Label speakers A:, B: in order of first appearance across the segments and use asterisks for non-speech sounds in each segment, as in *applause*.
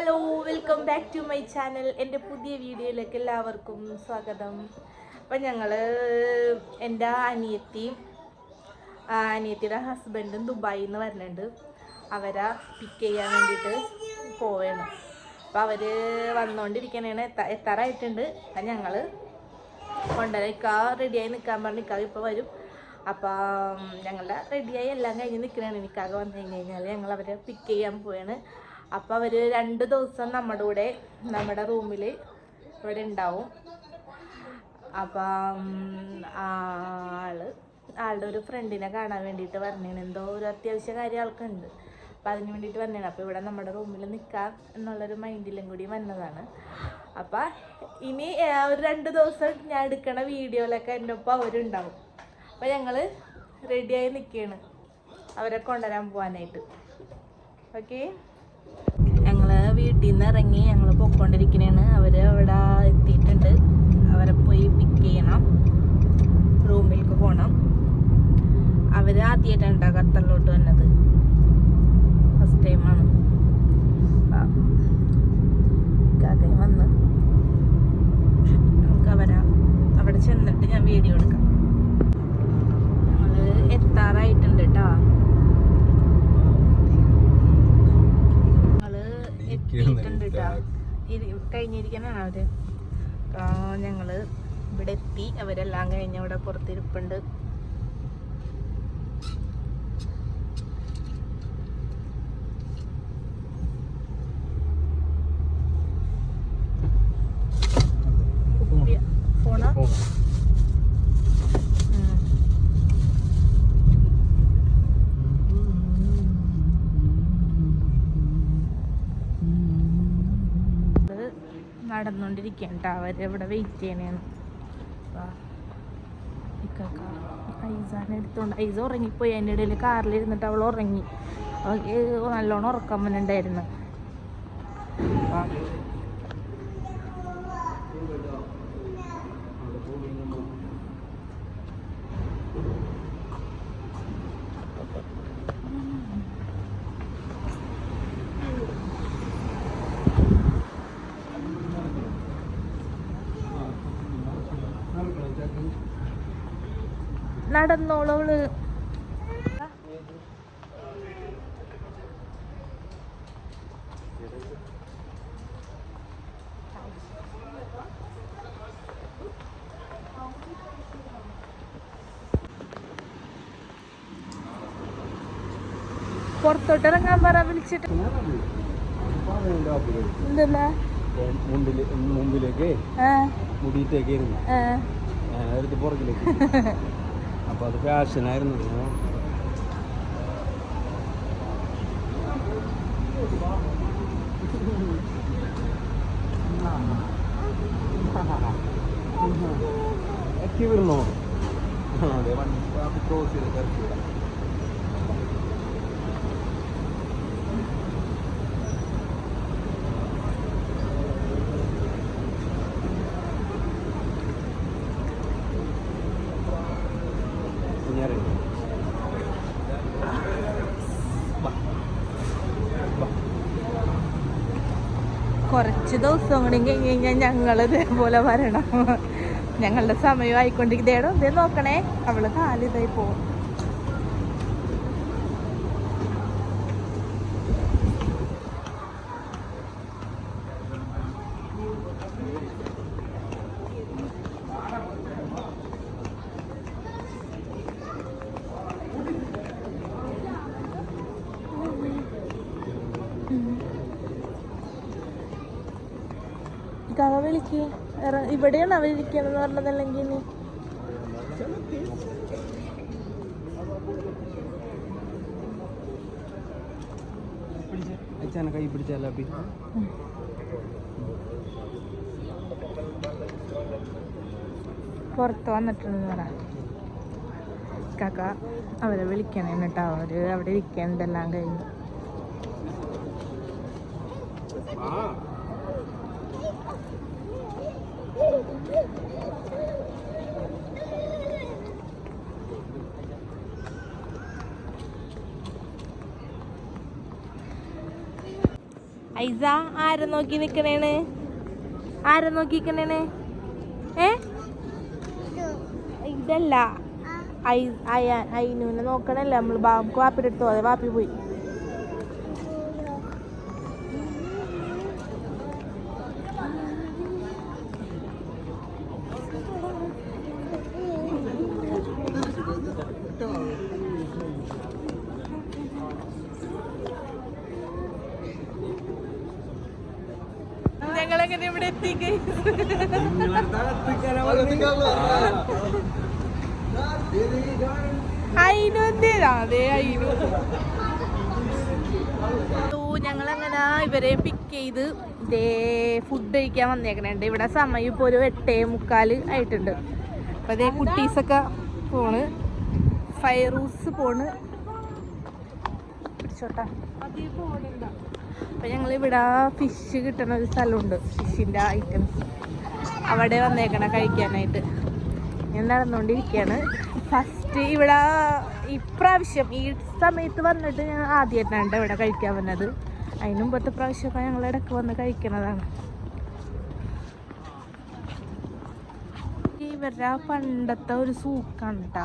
A: Hello welcome back to my channel എന്റെ പുതിയ വീഡിയോയിലേക്ക് എല്ലാവർക്കും സ്വാഗതം. അപ്പം ഞങ്ങൾ എന്റെ അനിയത്തി അനിയത്തിയുടെ ഹസ്ബൻഡും ദുബായിൽ നിന്ന് വരുന്നുണ്ട്. അവരെ പിക്ക് ചെയ്യാൻ വേണ്ടിയിട്ട് പോവുകയാണ് അപ്പോൾ അവർ വന്നുകൊണ്ടിരിക്കണേണ് എത്ത എത്താറായിട്ടുണ്ട്. അപ്പം ഞങ്ങൾ കൊണ്ടുവരാ. റെഡിയായി നിൽക്കാൻ പറഞ്ഞ് നിൽക്കാതെ ഇപ്പോൾ വരും. അപ്പം ഞങ്ങളുടെ റെഡിയായി എല്ലാം കഴിഞ്ഞ് നിൽക്കണേണ് നിൽക്കാതെ വന്നു കഴിഞ്ഞ് കഴിഞ്ഞാൽ ഞങ്ങൾ അവരെ പിക്ക് ചെയ്യാൻ പോവാണ്. അപ്പോൾ അവർ രണ്ട് ദിവസം നമ്മുടെ കൂടെ നമ്മുടെ റൂമിൽ ഇവിടെ ഉണ്ടാവും. അപ്പം ആൾ ആളുടെ ഒരു ഫ്രണ്ടിനെ കാണാൻ വേണ്ടിയിട്ട് പറഞ്ഞാണ് എന്തോ ഒരു അത്യാവശ്യ കാര്യം ആൾക്കുണ്ട്. അപ്പം അതിന് വേണ്ടിയിട്ട് വന്നതാണ് അപ്പോൾ ഇവിടെ നമ്മുടെ റൂമിൽ നിൽക്കാം എന്നുള്ളൊരു മൈൻഡിലും കൂടി വന്നതാണ്. അപ്പം ഇനി ഒരു രണ്ട് ദിവസം ഞാൻ എടുക്കണ വീഡിയോയിലൊക്കെ എന്റെ ഒപ്പം അവരുണ്ടാവും. അപ്പം ഞങ്ങൾ റെഡിയായി നിൽക്കുകയാണ് അവരെ കൊണ്ടുവരാൻ പോകാനായിട്ട് ഓക്കെ ഞങ്ങൾ വീട്ടിൽ നിന്ന് ഇറങ്ങി ഞങ്ങൾ പൊയ്ക്കൊണ്ടിരിക്കണേണ്. അവർ അവിടെ എത്തിയിട്ടുണ്ട്. അവരെ പോയി പിക്ക് ചെയ്യണം. റൂമിലേക്ക് പോകണം അവർ ആദ്യമായിട്ടാണ് കേട്ടോ ഖത്തറിലോട്ട് വന്നത് ഫസ്റ്റ് ടൈമാണ് കഥയും വന്ന് നമുക്ക് അവരാ അവിടെ ചെന്നിട്ട് ഞാൻ വീഡിയോ എടുക്കാം ഞങ്ങൾ എത്താറായിട്ടുണ്ട് കേട്ടോ ഞങ്ങൾ എത്തിയിട്ടുണ്ട് ട്ടാ. കഴിഞ്ഞിരിക്കാനാണ് അവർ ആ, ഞങ്ങൾ ഇവിടെ എത്തി അവരെല്ലാം കഴിഞ്ഞ് അവിടെ പുറത്തിരിപ്പുണ്ട്. നടന്നുകൊണ്ടിരിക്കുകയാണ് കേട്ടോ അവരിവിടെ വെയിറ്റ് ചെയ്യണേന്ന്. ഐസാനെ എടുത്തോണ്ട് ഐസ ഉറങ്ങിപ്പോയി. അതിന്റെ ഇടയിൽ കാറിലിരുന്നിട്ട് അവൾ ഉറങ്ങി. നല്ലോണം ഉറക്കം വന്നിട്ടുണ്ടായിരുന്നു. നടന്നോളൂ അവൾ പുറത്തോട്ട് ഇറങ്ങാൻ പറ വിളിച്ചിട്ട്. എന്തല്ല
B: മുമ്പിൽ മുമ്പിലേക്ക്
A: മുടിയിട്ടേക്കായിരുന്നു.
B: ഞാനടുത്ത് പുറകിലേക്ക്. *laughs* അപ്പൊ അത് ഫാഷനായിരുന്നു. *laughs* എത്തി വരുന്നോ അതെ വണ്ടി ക്രോസ് ചെയ്ത് കറക്കി
A: കുറച്ച് ദിവസം കൂടി കഴിഞ്ഞ് കഴിഞ്ഞാൽ ഞങ്ങൾ ഇതേപോലെ വരണം. ഞങ്ങളുടെ സമയം ആയിക്കൊണ്ടിരിക്കും ഇതേ നോക്കണേ. അവൾ കാലിതായി പോകും വിളിക്ക് ഇവിടെയാണ് ഇവിടെയാണ് അവരിരിക്കണെന്ന് പറഞ്ഞതല്ലെങ്കിൽ
B: അച്ഛനെ കൈ പിടിച്ചല്ല അപ്പി
A: പുറത്ത് വന്നിട്ടുണ്ട് പറ. കാക്ക അവരെ വിളിക്കണേ കേട്ടോ അവർ അവിടെ ഇരിക്കണ്ടെല്ലാം കഴിഞ്ഞു. ഐസ ആരെ നോക്കി നിക്കണേണ്? ആരെ നോക്കി നിക്കണേണ്? ഏ? ഇതല്ല. ഐ അയ- അയിനുവിനെ നോക്കണല്ലേ നമ്മൾ ബാബുക്ക് വാപ്പിയുടെ അടുത്ത് പോതെ വാപ്പി പോയി. ഞങ്ങളെങ്ങനെ ഇവിടെ അയിനു അയിനു ഞങ്ങളങ്ങനെ ഇവരെ പിക്ക് ചെയ്ത് ഇതേ ഫുഡ് കഴിക്കാൻ വന്നേക്കണുണ്ട്. ഇവിടെ സമയം ഇപ്പോൾ ഒരു എട്ടേ മുക്കാൽ ആയിട്ടുണ്ട്. അപ്പോൾ അതേ കുട്ടീസൊക്കെ പോണ്. ഫയറൂസ് പോണ്. പിടിച്ചോട്ടാ. അപ്പം ഞങ്ങൾ ഇവിടെ ഫിഷ് കിട്ടുന്ന ഒരു സ്ഥലമുണ്ട്. ഫിഷിന്റെ ഐറ്റംസ് അവിടെ വന്നേക്കണ കഴിക്കാനായിട്ട്. ഞാൻ നടന്നുകൊണ്ടിരിക്കുകയാണ്. ഫസ്റ്റ് ഇവിടെ ഇപ്രാവശ്യം ഈ സമയത്ത് വന്നിട്ട് ഞാൻ ആദ്യമായിട്ടാണ് ഇവിടെ കഴിക്കാൻ വന്നത്. അതിനു മുമ്പത്തെ പ്രാവശ്യമൊക്കെ ഞങ്ങൾ ഇടയ്ക്ക് വന്ന് കഴിക്കണതാണ്. ഇവരുടെ പണ്ടത്തെ ഒരു സൂക്കാണ് കേട്ടോ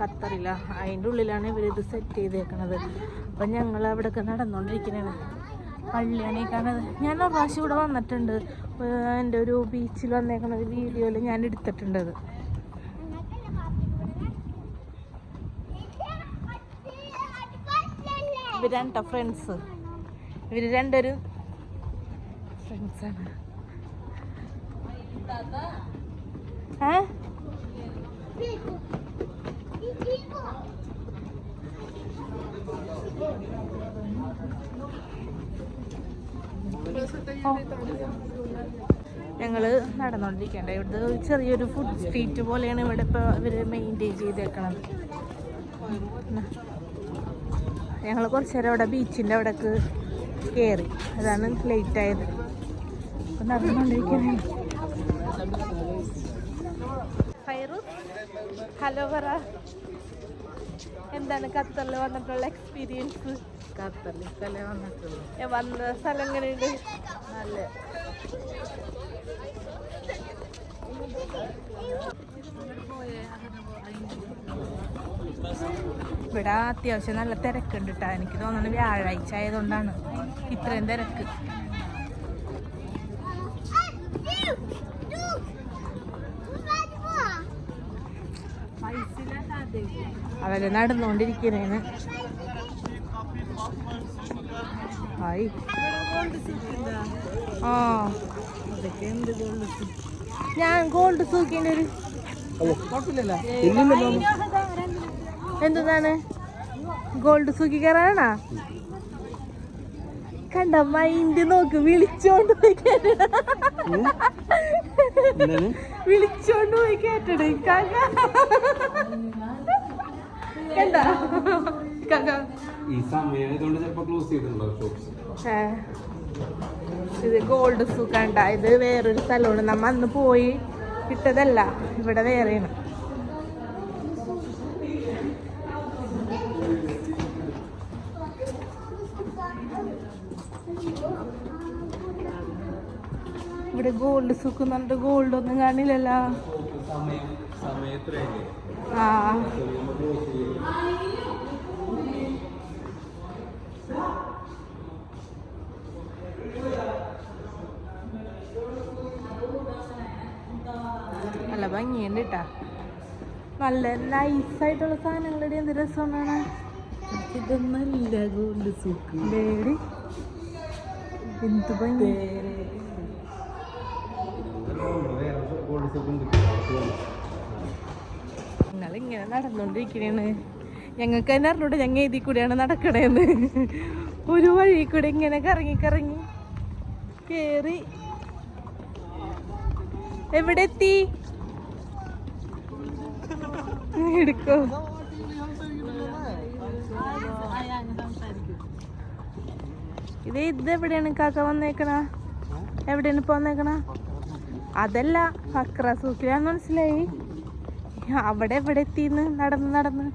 A: ഖത്തറില. അതിന്റെ ഉള്ളിലാണ് ഇവരിത് സെറ്റ് ചെയ്തേക്കണത്. അപ്പം ഞങ്ങൾ അവിടെയൊക്കെ നടന്നുകൊണ്ടിരിക്കുന്നതാണ് പള്ളിയാണേക്കാണ് ഞാൻ ഒരു പ്രാവശ്യം ഇവിടെ വന്നിട്ടുണ്ട്. എന്റെ ഒരു ബീച്ചിൽ വന്നേക്കുന്ന ഒരു വീഡിയോയിൽ ഞാൻ എടുത്തിട്ടുണ്ട് അത് ഇവർ രണ്ടോ ഫ്രണ്ട്സ് ഇവർ രണ്ടൊരു ഫ്രണ്ട്സാണ് ഏ? ഞങ്ങൾ നടന്നുകൊണ്ടിരിക്കേണ്ട ഇവിടുത്തെ ചെറിയൊരു ഫുഡ് സ്ട്രീറ്റ് പോലെയാണ് ഇവിടെ ഇപ്പോൾ ഇവർ മെയിന്റെയിൻ ചെയ്തേക്കണത്. ഞങ്ങൾ കുറച്ച് നേരം അവിടെ ബീച്ചിന്റെ അവിടേക്ക് കേറി. അതാണ് ലേറ്റ് ആയത്. അപ്പം നടന്നുകൊണ്ടിരിക്കണേ ഹലോ പറ. എന്താണ് ഖത്തറിൽ വന്നിട്ടുള്ള എക്സ്പീരിയൻസ്
B: ഖത്തറിലേക്കല്ലേ വന്നിട്ടുള്ളൂ.
A: വന്ന സ്ഥലം എങ്ങനെയുണ്ട്?
B: നല്ല.
A: ഇവിടെ അത്യാവശ്യം നല്ല തിരക്കുണ്ട് കേട്ടോ എനിക്ക് തോന്നുന്നത് വ്യാഴാഴ്ച ആയതുകൊണ്ടാണ് ഇത്രയും തിരക്ക്. അവർ നടന്നുകൊണ്ടിരിക്കുന്നേന് ഹായ് ആ. ഞാൻ ഗോൾഡ് സൂക്കിന്റെ ഒരു എന്താണ് ഗോൾഡ് സൂക്കി കയറാനാ കണ്ട മൈൻഡ് നോക്ക് വിളിച്ചോണ്ട് പോയി കേട്ടട വിളിച്ചോണ്ട് പോയി കേട്ടട കാക്ക കണ്ട? കാക്ക
B: ഈ സമയം ഇതുകൊണ്ട് ചിലപ്പോ ക്ലോസ് ചെയ്തിട്ടുണ്ടോ ഷോപ്സ്
A: ഇത് ഗോൾഡ് സൂക്കണ്ട ഇത് വേറൊരു സ്ഥലമാണ്. നമ്മ അന്ന് പോയി കിട്ടതല്ല. ഇവിടെ വേറെയാണ് ഇവിടെ ഗോൾഡ് സൂക്ക് എന്ന് ഗോൾഡ് ഒന്നും കാണില്ലല്ലോ. ആ. നല്ല ഭംഗിയുണ്ട് കേട്ടാ നല്ല നൈസ് ആയിട്ടുള്ള സാധനങ്ങളുടെ എന്ത് രസമാണ്?
B: ഇതൊന്നല്ല ഗോൾഡ് സൂക്ക്.
A: ഡേടി എന്ത് ഭംഗി. നിങ്ങൾ ഇങ്ങനെ നടന്നുകൊണ്ടിരിക്കണേന്ന്. ഞങ്ങൾക്ക് തന്നെ അറിഞ്ഞൂടെ ഞങ്ങൾ ഇതിൽ കൂടെയാണ് നടക്കണേന്ന്. ഒരു വഴി കൂടെ ഇങ്ങനെ കറങ്ങി കറങ്ങി കേറി. എവിടെ എത്തി? എടുക്കോ. ഇത് എവിടെയാണ് കാക്ക വന്നേക്കണ? എവിടെയാണ് ഇപ്പൊ വന്നേക്കണ? അതല്ല അക്ര സൂക്കിലാന്ന് മനസ്സിലായി. അവിടെ എവിടെ എത്തിന്ന്? നടന്ന് നടന്ന്.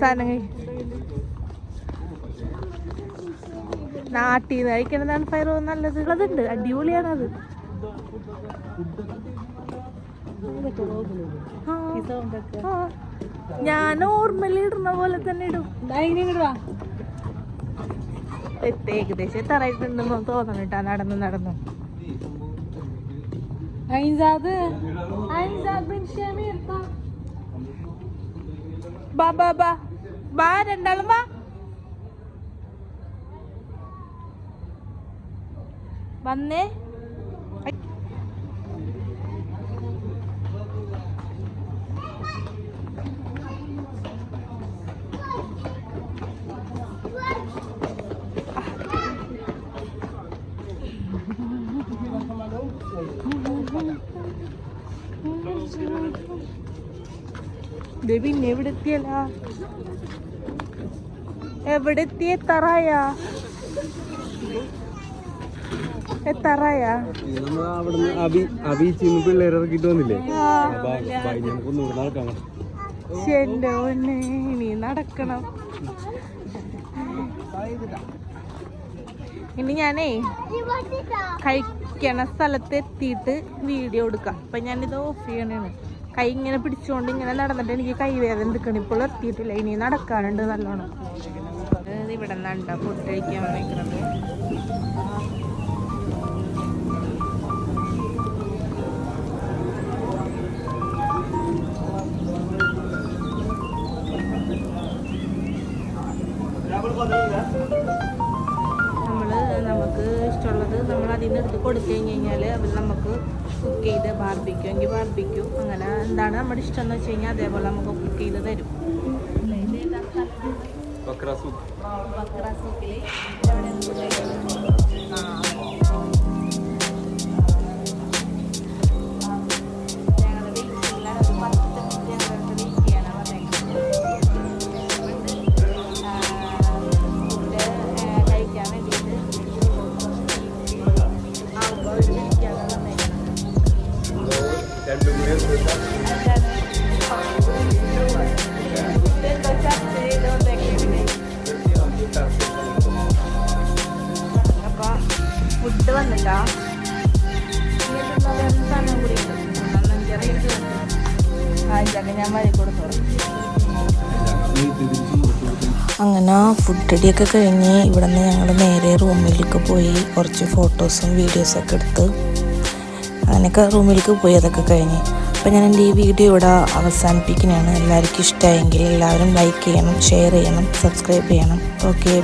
A: സാധനം കഴി നാട്ടിൽ നിന്ന് കഴിക്കണതാണ് ഫയറോ നല്ലത്. ഉള്ളതുണ്ട് അടിപൊളിയാണ് അത്. ഞാൻ നോർമലി ഇടുന്ന പോലെ തന്നെ ഇടും. ഏകദേശം എത്താറായിട്ടുണ്ടെന്ന് തോന്നണം കേട്ടാ. നടന്നു നടന്നു. Aynzadı. Aynzad bin Şemir. Ba ba ba. Ba dendal ba. Banne. ദേ പിന്നെ എവിടെ എത്തിയല്ല എവിടെ എത്തിയ എത്താറായ എന്റെ ഇനി നടക്കണം. ഇനി ഞാനേ കഴിക്കണ സ്ഥലത്ത് എത്തിയിട്ട് വീഡിയോ എടുക്കാം. അപ്പൊ ഞാനിത് ഓഫ് ചെയ്യണേണ്. കൈ ഇങ്ങനെ പിടിച്ചുകൊണ്ട് ഇങ്ങനെ നടന്നിട്ട് എനിക്ക് കൈവേദന എടുക്കണം. ഇപ്പോൾ എത്തിയിട്ടില്ല. ഇനി നടക്കാനുണ്ട് നല്ലോണം. ഇവിടെ നിന്നാണ് ഫുഡ് കഴിക്കാൻ വന്നേക്കുന്നത് നമ്മൾ അതിൽ നിന്ന് എടുത്ത് കൊടുത്തു കഴിഞ്ഞ് കഴിഞ്ഞാൽ അവർ നമുക്ക് കുക്ക് ചെയ്ത് ബാർബിക്കും എങ്കിൽ ബാർബിക്കും അങ്ങനെ എന്താണ് നമ്മുടെ ഇഷ്ടം എന്ന് വെച്ച് കഴിഞ്ഞാൽ അതേപോലെ നമുക്ക് കുക്ക് ചെയ്ത് തരും.
B: ബക്ര
A: ഞാൻ വഴി കൊടുത്തോളൂ
C: അങ്ങനെ കഴിഞ്ഞ് ഇവിടെ നിന്ന് ഞങ്ങൾ നേരെ റൂമിലേക്ക് പോയി. കുറച്ച് ഫോട്ടോസും വീഡിയോസൊക്കെ എടുത്ത് അങ്ങനെയൊക്കെ റൂമിലേക്ക് പോയി അതൊക്കെ കഴിഞ്ഞ്. അപ്പോൾ ഞാൻ എന്റെ ഈ വീഡിയോ ഇവിടെ അവസാനിപ്പിക്കുന്നതാണ്. എല്ലാവർക്കും ഇഷ്ടമായെങ്കിൽ എല്ലാവരും ലൈക്ക് ചെയ്യണം ഷെയർ ചെയ്യണം സബ്സ്ക്രൈബ് ചെയ്യണം. ഓക്കെ